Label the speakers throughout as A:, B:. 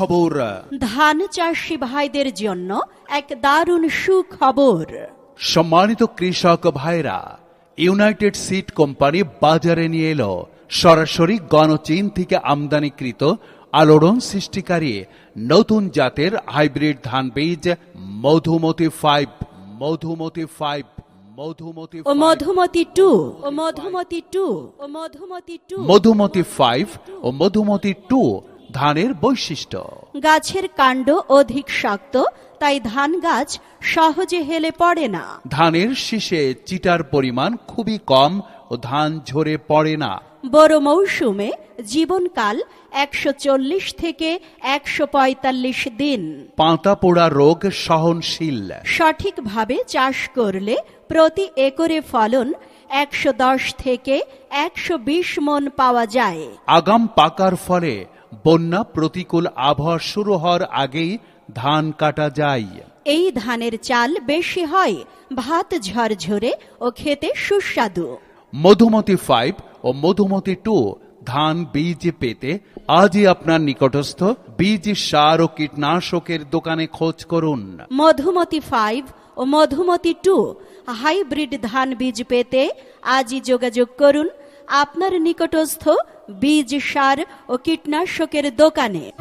A: সুখবর
B: ধান চাষি ভাইদের জন্য এক দারুণ সুখবর।
A: সম্মানিত কৃষক ভাইরা ইউনাইটেড সিড কোম্পানি বাজারে নিয়ে এলো সরাসরি গণচীন থেকে আমদানিকৃত আলোড়ন সৃষ্টিকারী নতুন জাতের হাইব্রিড ধান বীজ মধুমতি ফাইভ মধুমতি ফাইভ মধুমতি
B: ও মধুমতি টু ও মধুমতি টু ও মধুমতি টু
A: মধুমতি ফাইভ ও মধুমতি টু ধানের বৈশিষ্ট্য।
B: গাছের কাণ্ড অধিক শক্ত তাই ধান গাছ সহজে হেলে পড়ে না।
A: ধানের শীষে চিটার পরিমাণ খুবই কম ও ধান ঝরে পড়ে না।
B: বড় মৌসুমে জীবনকাল একশো চল্লিশ থেকে একশো পঁয়তাল্লিশ দিন।
A: পাতা পোড়া রোগ সহনশীল।
B: সঠিকভাবে চাষ করলে প্রতি একরে ফলন একশো দশ থেকে একশো বিশ মন পাওয়া যায়।
A: আগাম পাকার ফলে বন্যা প্রতিকূল আবহাওয়া শুরু হওয়ার আগেই ধান কাটা যায়।
B: এই ধানের চাল বেশি হয় ভাত ঝরঝরে ও খেতে সুস্বাদু।
A: মধুমতি ফাইভ ও মধুমতি টু ধান বীজ পেতে আজই আপনার নিকটস্থ বীজ সার ও কীটনাশকের দোকানে খোঁজ করুন।
B: মধুমতি ফাইভ ও মধুমতি টু হাইব্রিড ধান বীজ পেতে আজই যোগাযোগ করুন আপনার নিকটস্থ বীজ সার ও কীটনাশকের দোকানে।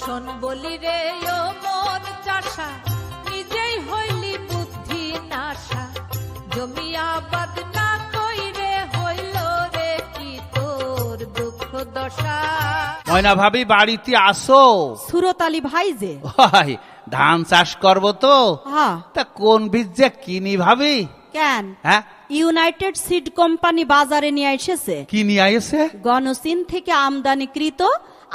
C: শোন বলি রে ও মন চাষা নিজেই হইলি বুদ্ধি নাশা। জমি আবাদ না কইরে হইল রে কি তোর দুঃখ দশা?
D: ময়না ভাবি বাড়িতে আসো।
B: সুরত আলী ভাই যে।
D: ধান চাষ করব তো।
B: হ্যাঁ।
D: তা কোন বীজ যে কিনি ভাবি?
B: কেন?
D: হ্যাঁ
B: ইউনাইটেড সিড কোম্পানি বাজারে নিয়ে এসেছে।
A: কি নিয়ে আইছে
B: গণচীন থেকে আমদানিকৃত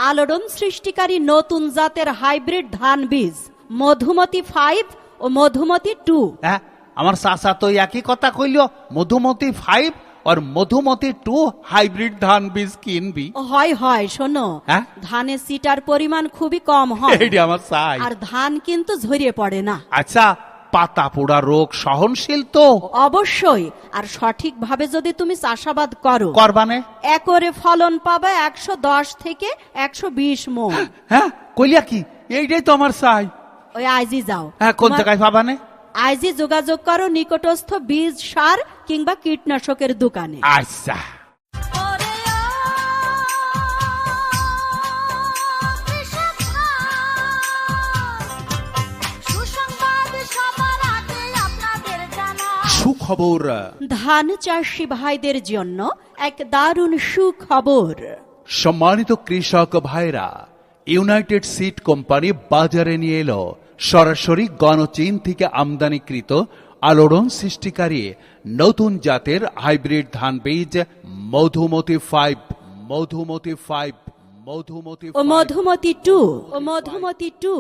B: আলোড়ন সৃষ্টিকারী নতুন জাতের হাইব্রিড ধান বীজ মধুমতি ফাইভ ও মধুমতি টু
D: হ্যাঁ আমার চাচা তো একই কথা কইল মধুমতি ফাইভ আর মধুমতি টু হাইব্রিড ধান বীজ কিনবি।
B: হয় হয় শোনো
D: হ্যাঁ?
B: ধানের সিটার পরিমাণ খুবই কম হয়।
D: আমার চাই।
B: আর ধান কিন্তু ঝরিয়ে পড়ে না।
D: আচ্ছা পাতা পোড়া রোগ সহনশীল তো।
B: অবশ্যই। আর সঠিকভাবে যদি তুমি চাষাবাদ করো
D: করবানে
B: একরে ফলন পাবে একশো দশ থেকে একশো বিশ মন।
D: হ্যাঁ কইলিয়া কি? এইটাই তো আমার চাই।
B: ওই আইজি যাও।
D: হ্যাঁ কোন জায়গায় পাবানে
B: আইজি যোগাযোগ করো নিকটস্থ বীজ সার কিংবা কীটনাশকের দোকানে।
D: আচ্ছা।
A: সুখবর
B: ধান চাষি ভাইদের জন্য এক দারুণ সুখবর
A: সম্মানিত কৃষক ভাইরা ইউনাইটেড সিড কোম্পানি বাজারে নিয়ে এলো সরাসরি গণচীন থেকে আমদানিকৃত আলোড়ন সৃষ্টিকারী নতুন জাতের হাইব্রিড ধান বীজ মধুমতি ফাইভ মধুমতি ফাইভ মধুমতি
B: ও। মধুমতি টু ও মধুমতি টু